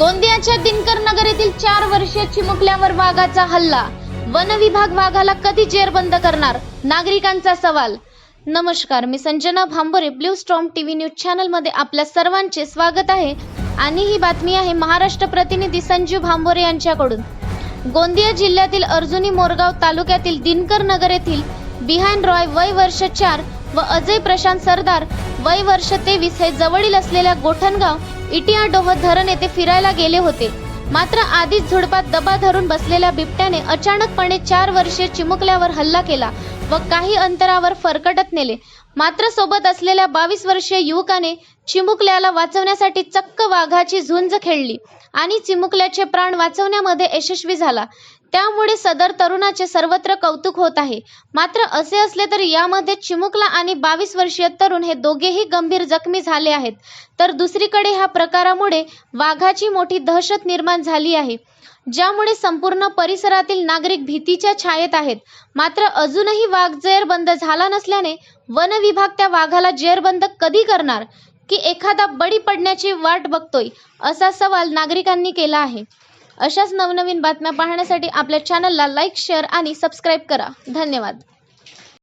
गोंदियाच्या दिनकर नगर येथील चार वर्षीय चिमुकल्यावर वाघाचा हल्ला. वन विभाग वाघाला कधी जेरबंद करणार? नागरिकांचा सवाल. नमस्कार मी Sanjana Bhambore blue storm TV news चॅनलमध्ये आपल्या सर्वांचे स्वागत आहे. आणि ही बातमी आहे महाराष्ट्र प्रतिनिधी संजीव भांबोरे यांच्याकडून. गोंदिया जिल्ह्यातील अर्जुनी मोरगाव तालुक्यातील दिनकर नगर येथील बिहान रॉय वय वर्ष चार व अजय प्रशांत सरदार वय वर्ष तेवीस हे जवळील असलेल्या गोठणगाव इटिया डोह धरण येथे फिरायला गेले होते. मात्र आधीच झुडपात दबा धरून बसलेल्या बिबट्याने अचानकपणे चार वर्षे चिमुकल्यावर हल्ला केला व काही अंतरावर फरकटत नेले. मात्र सोबत असलेल्या बावीस वर्षीय युवकाने चिमुकल्याला वाचवण्यासाठी चक्क वाघाची झुंज खेळली आणि चिमुकल्याचे प्राण वाचवण्यामध्ये यशस्वी झाला. त्यामुळे सदर तरुणाचे सर्वत्र कौतुक होत आहे. मात्र असे असले तरी यामध्ये चिमुकला आणि बावीस वर्षीय तरुण हे दोघेही गंभीर जखमी झाले आहेत. तर दुसरीकडे ह्या प्रकारामुळे वाघाची मोठी दहशत निर्माण झाली आहे ज्यामुळे संपूर्ण परिसरातील नागरिक भीतीच्या छायेत आहेत. मात्र अजूनही वाघ जेरबंद झाला नसल्याने वन वन विभाग त्या वाघाला जेरबंद कधी करणार? की एखादा बळी पडण्याची वाट बघतोय? असा सवाल नागरिकांनी केला आहे. अशाच नवनवीन बातम्या पाहण्यासाठी आपल्या चॅनलला लाईक शेअर आणि सबस्क्राईब करा. धन्यवाद.